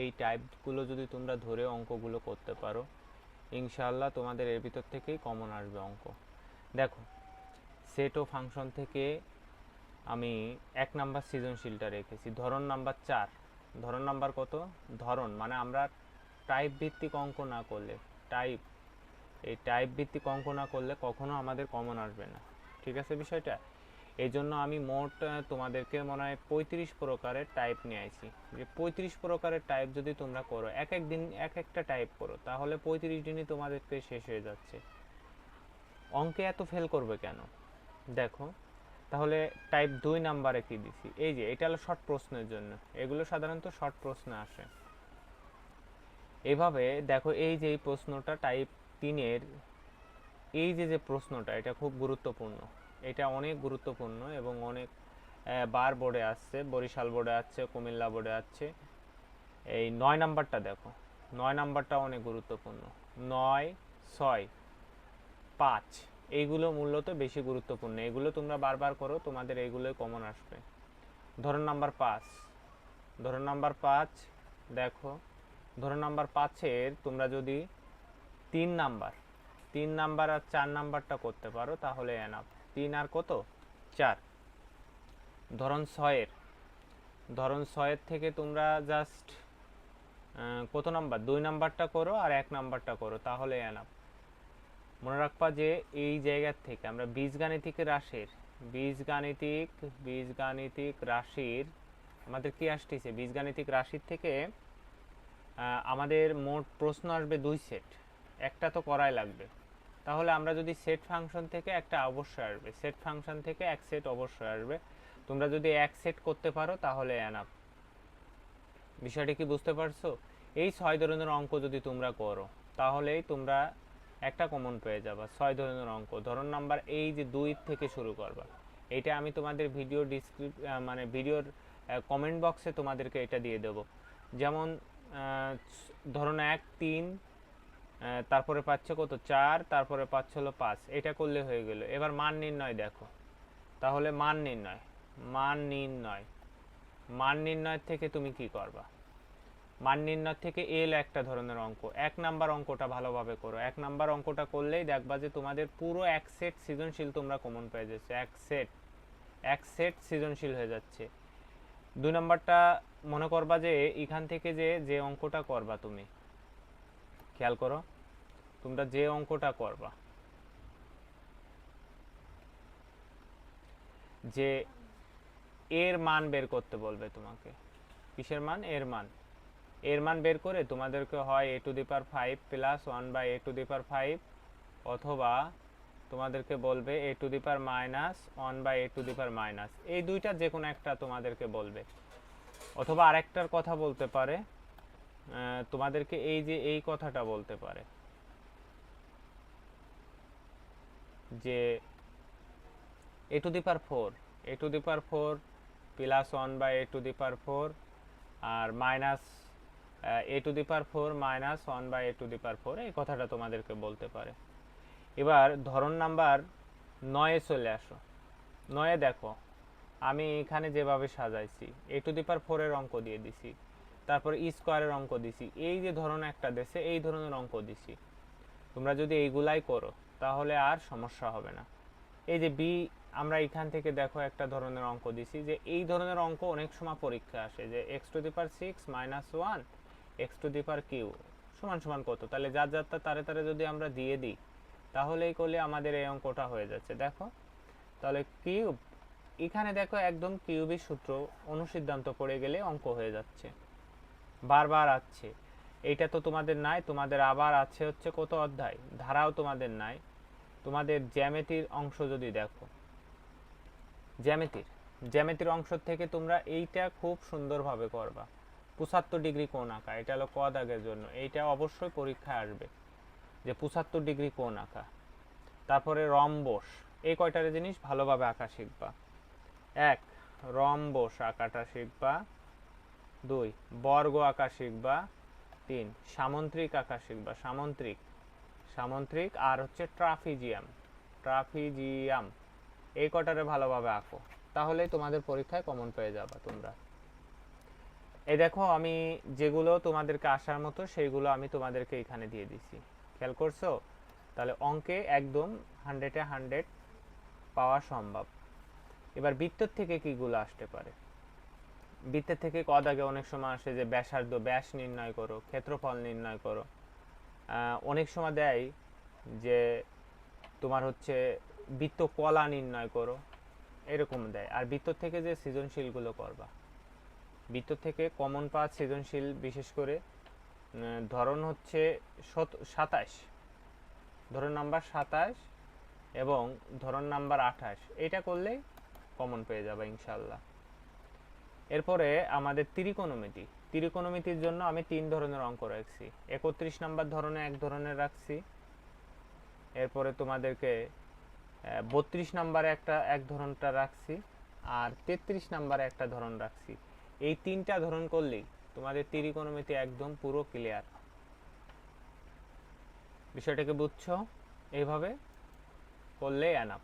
এই টাইপগুলো যদি তোমরা ধরে অঙ্কগুলো করতে পারো, ইনশাআল্লাহ তোমাদের এর ভিতর থেকেই কমন আসবে অঙ্ক। দেখো সেট ও ফাংশন থেকে আমি এক নাম্বার সৃজনশীলটা রেখেছি। ধরন নাম্বার চার। ধরন নাম্বার কত? ধরন মানে আমরা টাইপ ভিত্তিক অঙ্ক না করলে টাইপ এই টাইপ ভিত্তিক অঙ্ক না করলে কখনো আমাদের কমন আসবে না। ঠিক আছে বিষয়টা? এই জন্য আমি মোট তোমাদেরকে মনে হয় পঁয়ত্রিশ প্রকারের টাইপ নিয়ে আইছি। যে পঁয়ত্রিশ প্রকারের টাইপ যদি তোমরা করো, এক এক দিন এক একটা টাইপ করো, তাহলে পঁয়ত্রিশ দিনই তোমাদেরকে শেষ হয়ে যাচ্ছে। অঙ্কে এত ফেল করবে কেন? দেখো, তাহলে টাইপ দুই নাম্বারে কি দিছি? এই যে, এটা হলো শর্ট প্রশ্নের জন্য। এগুলো সাধারণত শর্ট প্রশ্ন আসে। এভাবে দেখো, এই যে এই প্রশ্নটা টাইপ তিনের, এই যে যে প্রশ্নটা, এটা খুব গুরুত্বপূর্ণ। এটা অনেক গুরুত্বপূর্ণ এবং অনেক বার বোর্ডে আসছে, বরিশাল বোর্ডে আসছে, কুমিল্লা বোর্ডে আসছে। এই নয় নাম্বারটা দেখো, নয় নাম্বারটা অনেক গুরুত্বপূর্ণ। নয়, ছয়, পাঁচ, এইগুলো মূলত বেশি গুরুত্বপূর্ণ। এগুলো তোমরা বারবার করো, তোমাদের এইগুলোই কমন আসবে। ধরন নাম্বার পাঁচ ধরন নাম্বার পাঁচ, দেখো ধরন নাম্বার পাঁচের তোমরা যদি তিন নাম্বার তিন নাম্বার আর চার নাম্বারটা করতে পারো, তাহলে এনাফ তিন আর কত? চার। ধরন ছয়ের। ধরন ছয়ের থেকে তোমরা জাস্ট কত নাম্বার? দুই নাম্বারটা করো আর এক নাম্বারটা করো তাহলে এনাফ মনে রাখবা যে এই জায়গার থেকে আমরা বীজগাণিতিক রাশির, বীজগাণিতিক বীজগাণিতিক রাশির, আমাদের কি আসতেছে? বীজগাণিতিক রাশির থেকে আমাদের মোট প্রশ্ন আসবে দুই সেট একটা তো করাই লাগবে। তাহলে আমরা যদি সেট ফাংশন থেকে একটা অবশ্যই আসবে। সেট ফাংশন থেকে এক সেট অবশ্যই আসবে। তোমরা যদি এক সেট করতে পারো, তাহলে এনাফ বিষয়টা কি বুঝতে পারছ? এই ছয় ধরনের অঙ্ক যদি তোমরা করো, তাহলেই তোমরা একটা কমন পেয়ে যাবা, ছয় ধরনের অঙ্ক। ধরন নাম্বার এই যে দুই থেকে শুরু করবা। এটা আমি তোমাদের ভিডিও ডিসক্রিপ মানে ভিডিওর কমেন্ট বক্সে তোমাদেরকে এটা দিয়ে দেবো। যেমন ধরুন এক, তিন তারপরে পাচ্ছে কত? চার, তারপরে পাচ্ছে হলো পাঁচ। এটা করলে হয়ে গেল। এবার মান নির্ণয় দেখো। তাহলে মান নির্ণয়। মান নির্ণয়। মান নির্ণয় থেকে তুমি কি করবা? মান নির্ণয় থেকে এল একটা ধরনের অঙ্ক। এক নাম্বার অঙ্কটা ভালোভাবে করো। এক নাম্বার অঙ্কটা করলেই দেখবা যে তোমাদের পুরো এক সেট সৃজনশীল তোমরা কমন পেয়ে যাচ্ছে। এক সেট এক সেট সৃজনশীল হয়ে যাচ্ছে। দুই নাম্বারটা মনে করবা যে এখান থেকে যে যে অঙ্কটা করবা তুমি। খেয়াল করো, তোমরা যে অঙ্কটা করবা, যে এর মান বের করতে বলবে তোমাকে। কিসের মান? এর মান। এর মান বের করে তোমাদেরকে হয় A to the power five plus one by A to the power five অথবা তোমাদেরকে বলবে A to the power minus one by A to the power minus এই দুইটা যে কোনো একটা তোমাদেরকে বলবে। অথবা আরেকটার কথা বলতে পারে তোমাদেরকে এই যে এই কথাটা বলতে পারে। যে A to the power four A to the power four plus one by A to the power four R minus A to the power four minus one by A to the power four এই কথাটা তোমাদেরকে বলতে পারে। এবার ধরন number নয়ে চলে আসো। নয়ে দেখো, আমি এখানে যেভাবে সাজাইছি এ টু দি পার ফোরের অঙ্ক দিয়ে দিছি। তারপর স্কোয়ারের অঙ্ক দিছি। এই যে ধরন একটা দেশে এই ধরনের অঙ্ক দিছি। তোমরা যদি এইগুলাই করো, তাহলে আর সমস্যা হবে না। এই যে বি আমরা এখান থেকে দেখো একটা ধরনের অঙ্ক দিছি যে এই ধরনের অঙ্ক অনেক সময় পরীক্ষা আসে যে X to the power six minus one X to the power Q সমান সমান কত? তাহলে যার যারটা তারে তারে যদি আমরা দিয়ে দিই, তাহলেই করলে আমাদের এই অঙ্কটা হয়ে যাচ্ছে। দেখো, তাহলে কিউব এখানে দেখো একদম কিউবের সূত্র অনুসিদ্ধান্ত পড়ে গেলে অঙ্ক হয়ে যাচ্ছে। বারবার আছে। এইটা তো তোমাদের নাই, তোমাদের আবার আছে হচ্ছে কত অধ্যায়? ধারাও তোমাদের নাই। তোমাদের জ্যামিতির অংশ যদি দেখো। জ্যামিতির জ্যামিতির অংশ থেকে তোমরা এইটা খুব সুন্দরভাবে করবা। পঁচাত্তর ডিগ্রি কোণ আঁকা, এটা হলো ক দাগের জন্য। এইটা অবশ্যই পরীক্ষায় আসবে যে পঁচাত্তর ডিগ্রি কোণ আঁকা। তারপরে রম্বস, এই কয়টার জিনিস ভালোভাবে আঁকা শিখবা। এক, রম্বস আঁকাটা শিখবা। দুই, বর্গ আঁকা শিখবা তিন, সামন্ত্রিক আঁকা শিখবা সামন্ত্রিক। সামন্ত্রিক আর হচ্ছে ট্রাফিজিয়াম। ট্রাফিজিয়াম। এই কটারে ভালোভাবে আঁকো। তাহলে তোমাদের পরীক্ষায় কমন পেয়ে যাবা তোমরা। এই দেখো, আমি যেগুলো তোমাদেরকে আসার মতো সেইগুলো আমি তোমাদেরকে এখানে দিয়ে দিছি। খেয়াল করছ? তাহলে অঙ্কে একদম হান্ড্রেডে হান্ড্রেড পাওয়া সম্ভব। এবার বৃত্তর থেকে কিগুলো আসতে পারে? বৃত্তের থেকে কদ আগে অনেক সময় আসে যে ব্যাসার্ধ, ব্যাস নির্ণয় করো, ক্ষেত্রফল নির্ণয় করো। অনেক সময় দেয় যে তোমার হচ্ছে বৃত্ত কলা নির্ণয় করো, এরকম দেয়। আর বৃত্ত থেকে যে সৃজনশীলগুলো করবা, বৃত্ত থেকে কমন পাওয়া সৃজনশীল বিশেষ করে ধরন হচ্ছে সাতাশ। ধরন নাম্বার সাতাশ এবং ধরন নাম্বার আঠাশ, এটা করলেই কমন পেয়ে যাবে ইনশাল্লাহ এরপরে আমাদের ত্রিকোণমিতি। ত্রিকোণমিতির জন্য আমি তিন ধরনের অঙ্ক রাখছি। একত্রিশ নাম্বার ধরনে এক ধরনের রাখছি। এরপরে তোমাদেরকে বত্রিশ নাম্বারে একটা এক ধরনটা রাখছি আর তেত্রিশ নাম্বারে একটা ধরন রাখছি। এই তিনটা ধরন করলেই তোমাদের ত্রিকোণমিতি একদম পুরো ক্লিয়ার বিষয়টাকে বুঝছ? এইভাবে করলেই অ্যানাপ